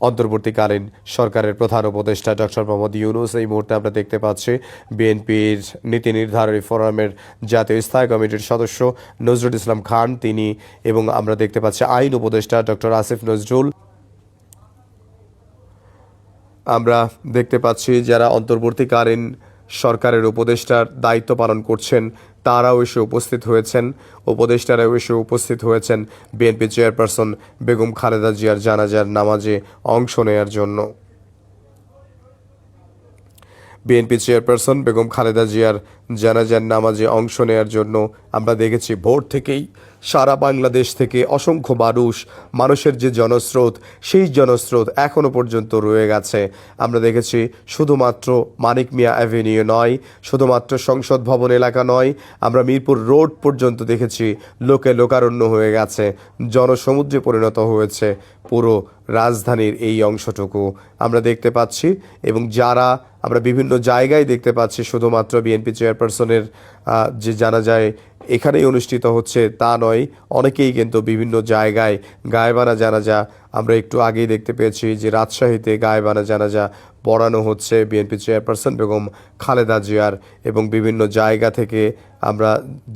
অন্তর্বর্তীকালীন সরকারের প্রধান উপদেষ্টা ডক্টর মোহাম্মদ ইউনুস এই মুহূর্তে আমরা দেখতে পাচ্ছি বিএনপির নীতি নির্ধারণী ফোরামের জাতীয় স্থায়ী কমিটির সদস্য নজরুল ইসলাম খান, তিনি এবং আমরা দেখতে পাচ্ছি আইন উপদেষ্টা ডক্টর আসিফ নজরুল। আমরা দেখতে পাচ্ছি যারা অন্তর্বর্তীকালীন সরকারের উপদেষ্টার দায়িত্ব পালন করছেন তারাও এসে উপস্থিত হয়েছেন। উপদেষ্টারাও এসে উপস্থিত হয়েছেন। বিএনপি চেয়ারপারসন বেগম খালেদা জিয়ার জানাজার নামাজে অংশ নেয়ার জন্য। বিএনপি চেয়ারপারসন বেগম খালেদা জিয়ার জানাজার নামাজে অংশ নেয়ার জন্য আমরা দেখেছি ভোর থেকেই সারা বাংলাদেশ থেকে অসংখ্য মানুষ, মানুষের যে জনস্রোত, সেই জনস্রোত এখনও পর্যন্ত রয়ে গেছে। আমরা দেখেছি শুধুমাত্র মানিক মিয়া অ্যাভিনিউ নয়, শুধুমাত্র সংসদ ভবন এলাকা নয়, আমরা মিরপুর রোড পর্যন্ত দেখেছি লোকে লোকারণ্য হয়ে গেছে, জনসমুদ্রে পরিণত হয়েছে পুরো রাজধানীর এই অংশটুকু। আমরা দেখতে পাচ্ছি এবং যারা আমরা বিভিন্ন জায়গায় দেখতে পাচ্ছি শুধুমাত্র বিএনপি চেয়ারপারসনের যে জানা যায় এখানেই অনুষ্ঠিত হচ্ছে, তা নয়, অনেকেই কিন্তু বিভিন্ন জায়গায় গায়েবানা জানাজা, আমরা একটু আগেই দেখতে পেয়েছি যে রাজশাহীতে গায়েবানা জানাজা পড়ানো হচ্ছে বিএনপি চেয়ারপারসন বেগম খালেদা জিয়ার এবং বিভিন্ন জায়গা থেকে আমরা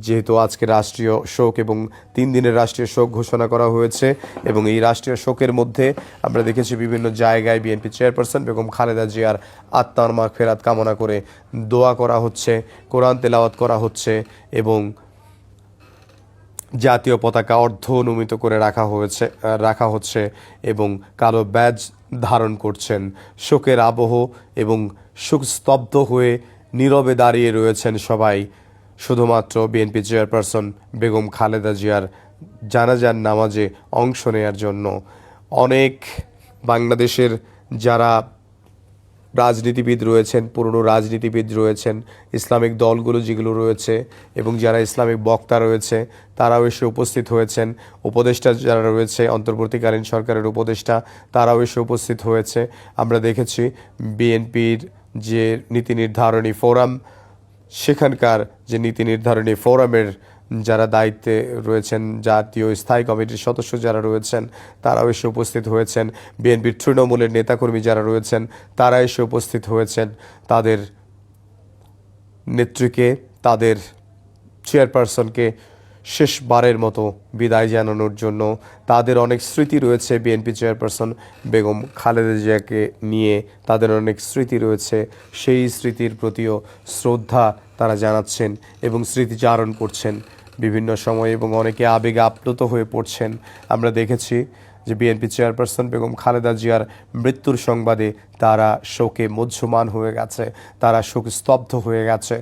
যেহেতু আজকে রাষ্ট্রীয় শোক এবং তিন দিনের রাষ্ট্রীয় শোক ঘোষণা করা হয়েছে এবং এই রাষ্ট্রীয় শোকের মধ্যে আমরা দেখেছি বিভিন্ন জায়গায় বিএনপি চেয়ারপারসন বেগম খালেদা জিয়ার আত্মার মা ফেরাত কামনা করে দোয়া করা হচ্ছে, কোরআন তেলাওয়াত করা হচ্ছে এবং জাতীয় পতাকা অর্ধনমিত করে রাখা হয়েছে রাখা হচ্ছে এবং কালো ব্যাজ ধারণ করছেন। শোকের আবহ এবং শোকস্তব্ধ হয়ে নীরবে দাঁড়িয়ে রয়েছেন সবাই। শুধুমাত্র বিএনপি চেয়ারপারসন বেগম খালেদা জিয়ার জানাজার নামাজে অংশ নেয়ার জন্য। অনেক বাংলাদেশের যারা রাজনীতিবিদ রয়েছেন, পুরনো রাজনীতিবিদ রয়েছেন, ইসলামিক দলগুলো যেগুলো রয়েছে এবং যারা ইসলামিক বক্তা রয়েছে, তারাও এসে উপস্থিত হয়েছেন। উপদেষ্টা যারা রয়েছে, অন্তর্বর্তীকালীন সরকারের উপদেষ্টা, তারাও এসে উপস্থিত হয়েছে। আমরা দেখেছি বিএনপির যে নীতি নির্ধারণী ফোরাম, সেখানকার যে নীতি নির্ধারণী ফোরামের যারা দায়িত্বে রয়েছেন জাতীয় স্থায়ী কমিটির সদস্য যারা রয়েছেন, তারাও এসে উপস্থিত হয়েছেন। বিএনপির তৃণমূলের নেতাকর্মী যারা রয়েছেন, তারা এসে উপস্থিত হয়েছেন। তাদের নেত্রীকে, তাদের চেয়ারপারসনকে শেষবারের মতো বিদায় জানানোর জন্য তাদের অনেক স্মৃতি রয়েছে। বিএনপি চেয়ারপারসন বেগম খালেদা জিয়াকে নিয়ে তাদের অনেক স্মৃতি রয়েছে। সেই স্মৃতির প্রতিও শ্রদ্ধা তারা জানাচ্ছেন এবং স্মৃতিচারণ করছেন। বিভিন্ন সময় এবং অনেকে আবেগে আপ্লুত হয়ে পড়ছেন। আমরা দেখেছি যে বিএনপি চেয়ারপারসন বেগম খালেদা জিয়ার মৃত্যুর সংবাদে তারা শোকে মধ্যমান হয়ে গেছে, তারা শোক স্তব্ধ হয়ে গেছে।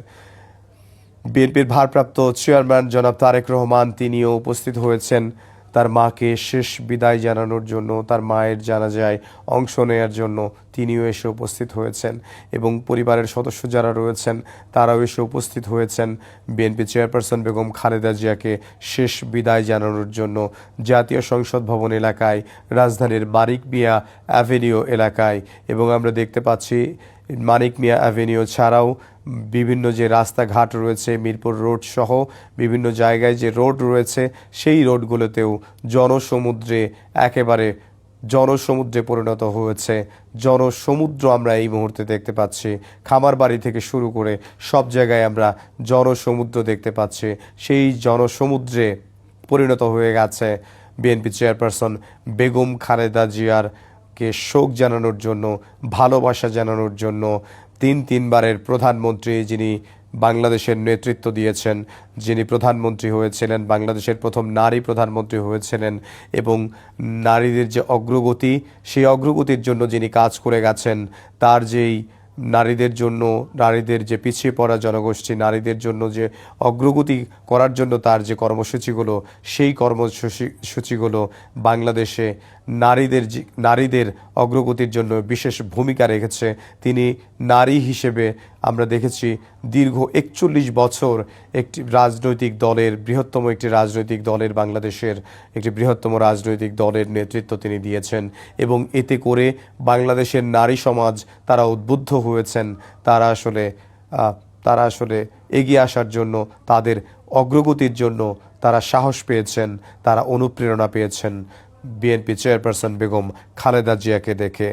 বিএনপির ভারপ্রাপ্ত চেয়ারম্যান জনাব তারেক রহমান তিনিও উপস্থিত হয়েছেন। তার মাকে শেষ বিদায় জানানোর জন্য, তার মায়ের জানাজায় অংশ নেয়ার জন্য তিনিও এসে উপস্থিত হয়েছেন এবং পরিবারের সদস্য যারা রয়েছেন, তারাও এসে উপস্থিত হয়েছেন। বিএনপি চেয়ারপারসন বেগম খালেদা জিয়াকে শেষ বিদায় জানানোর জন্য জাতীয় সংসদ ভবন এলাকায়, রাজধানীর বারিক মিয়া অ্যাভিনিউ এলাকায় এবং আমরা দেখতে পাচ্ছি মানিক মিয়া অ্যাভিনিউ ছাড়াও বিভিন্ন যে রাস্তাঘাট রয়েছে, মিরপুর রোড সহ বিভিন্ন জায়গায় যে রোড রয়েছে, সেই রোডগুলোতেও জনসমুদ্রে একেবারে জনসমুদ্রে পরিণত হয়েছে। জনসমুদ্র আমরা এই মুহূর্তে দেখতে পাচ্ছি। খামার বাড়ি থেকে শুরু করে সব জায়গায় আমরা জনসমুদ্র দেখতে পাচ্ছি। সেই জনসমুদ্রে পরিণত হয়ে গেছে বিএনপি চেয়ারপারসন বেগম খালেদা জিয়ার কে শোক জানানোর জন্য, ভালোবাসা জানানোর জন্য তিন তিনবারের প্রধানমন্ত্রী যিনি বাংলাদেশের নেতৃত্ব দিয়েছেন, যিনি প্রধানমন্ত্রী হয়েছিলেন, বাংলাদেশের প্রথম নারী প্রধানমন্ত্রী হয়েছিলেন এবং নারীদের যে অগ্রগতি, সেই অগ্রগতির জন্য যিনি কাজ করে গেছেন, তার যেই নারীদের জন্য, নারীদের যে পিছিয়ে পড়া জনগোষ্ঠী, নারীদের জন্য যে অগ্রগতি করার জন্য তার যে কর্মসূচিগুলো, সেই কর্মসূচি, সূচিগুলো বাংলাদেশে নারীদের নারীদের অগ্রগতির জন্য বিশেষ ভূমিকা রেখেছে। তিনি নারী হিসেবে আমরা দেখেছি দীর্ঘ একচল্লিশ বছর একটি রাজনৈতিক দলের, বৃহত্তম একটি রাজনৈতিক দলের, বাংলাদেশের একটি বৃহত্তম রাজনৈতিক দলের নেতৃত্ব তিনি দিয়েছেন এবং এতে করে বাংলাদেশের নারী সমাজ তারা উদ্বুদ্ধ হয়েছেন। তারা আসলে তারা আসলে এগিয়ে আসার জন্য, তাদের অগ্রগতির জন্য তারা সাহস পেয়েছেন, তারা অনুপ্রেরণা পেয়েছেন। বিএনপি চেয়ারপারসন বেগম খালেদা জিয়াকে দেখে।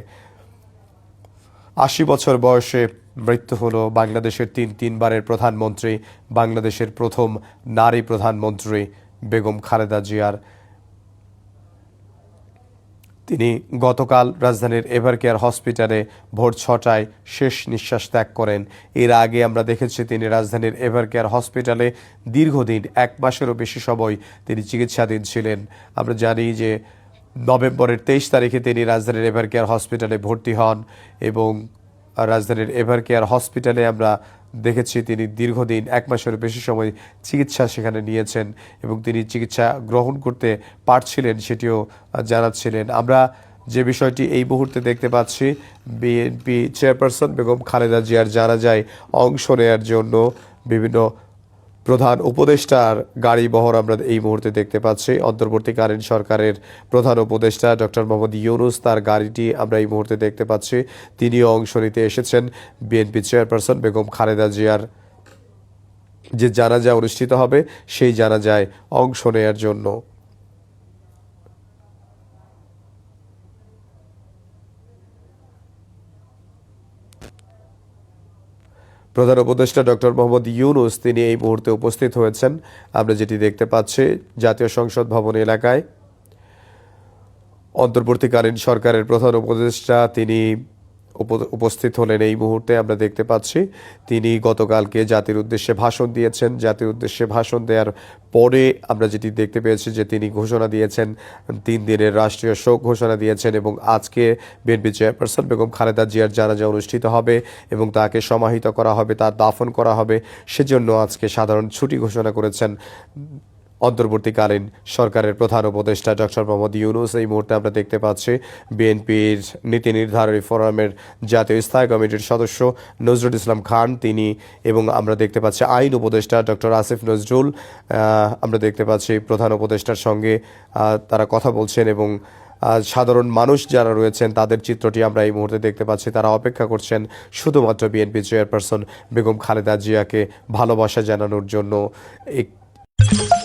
আশি বছর বয়সে মৃত্যু হল বাংলাদেশের তিন, তিনবারের প্রধানমন্ত্রী, বাংলাদেশের প্রথম নারী প্রধানমন্ত্রী বেগম খালেদা জিয়ার। তিনি গতকাল রাজধানীর এভারকেয়ার হসপিটালে ভোর ছটায় শেষ নিঃশ্বাস ত্যাগ করেন। এর আগে আমরা দেখেছি তিনি রাজধানীর এভারকেয়ার হসপিটালে দীর্ঘদিন, এক মাসেরও বেশি সময় তিনি চিকিৎসাধীন ছিলেন। আমরা জানি যে নভেম্বরের তেইশ তারিখে তিনি রাজধানীর এভারকেয়ার হসপিটালে ভর্তি হন এবং রাজধানীর এভার কেয়ার হসপিটালে আমরা দেখেছি তিনি দীর্ঘদিন, এক মাসের বেশি সময় চিকিৎসা সেখানে নিয়েছেন এবং তিনি চিকিৎসা গ্রহণ করতে পারছিলেন সেটিও জানাচ্ছিলেন। আমরা যে বিষয়টি এই মুহূর্তে দেখতে পাচ্ছি, বিএনপি চেয়ারপারসন বেগম খালেদা জিয়ার জানা যায় অংশ নেয়ার জন্য বিভিন্ন প্রধান উপদেষ্টার গাড়ি বহর আমরা এই মুহূর্তে দেখতে পাচ্ছি। অন্তর্বর্তীকালীন সরকারের প্রধান উপদেষ্টা ডক্টর মোহাম্মদ ইউনুস তার গাড়িটি আমরা এই মুহূর্তে দেখতে পাচ্ছি। তিনিও অংশ নিতে এসেছেন। বিএনপি চেয়ারপারসন বেগম খালেদা জিয়ার যে জানাজা অনুষ্ঠিত হবে, সেই জানাজায় অংশ নেয়ার জন্য। প্রধান উপদেষ্টা ডক্টর মোহাম্মদ ইউনুস তিনি এই মুহূর্তে উপস্থিত হয়েছেন। আমরা যেটি দেখতে পাচ্ছি, জাতীয় সংসদ ভবন এলাকায়। অন্তর্বর্তীকালীন সরকারের প্রধান উপদেষ্টা তিনি উপস্থিত হলেন এই মুহূর্তে আমরা দেখতে পাচ্ছি, তিনি গতকালকে জাতির উদ্দেশ্যে ভাষণ দিয়েছেন। জাতির উদ্দেশ্যে ভাষণ দেওয়ার পরে আমরা যেটি দেখতে পেয়েছি যে তিনি ঘোষণা দিয়েছেন, তিন দিনের রাষ্ট্রীয় শোক ঘোষণা দিয়েছেন এবং আজকে বিএনপি চেয়ারপারসন বেগম খালেদা জিয়ার জানাজা অনুষ্ঠিত হবে এবং তাকে সমাহিত করা হবে, তার দাফন করা হবে। সেজন্য আজকে সাধারণ ছুটি ঘোষণা করেছেন। অন্তর্বর্তীকালীন সরকারের প্রধান উপদেষ্টা ডক্টর মোহাম্মদ ইউনুস এই মুহূর্তে আমরা দেখতে পাচ্ছি বিএনপির নীতি নির্ধারণী ফোরামের জাতীয় স্থায়ী কমিটির সদস্য নজরুল ইসলাম খান, তিনি এবং আমরা দেখতে পাচ্ছি আইন উপদেষ্টা ডক্টর আসিফ নজরুল আমরা দেখতে পাচ্ছি প্রধান উপদেষ্টার সঙ্গে তারা কথা বলছেন এবং সাধারণ মানুষ যারা রয়েছেন তাদের চিত্রটি আমরা এই মুহূর্তে দেখতে পাচ্ছি। তারা অপেক্ষা করছেন শুধুমাত্র বিএনপি চেয়ারপারসন বেগম খালেদা জিয়াকে ভালোবাসা জানানোর জন্য। এক-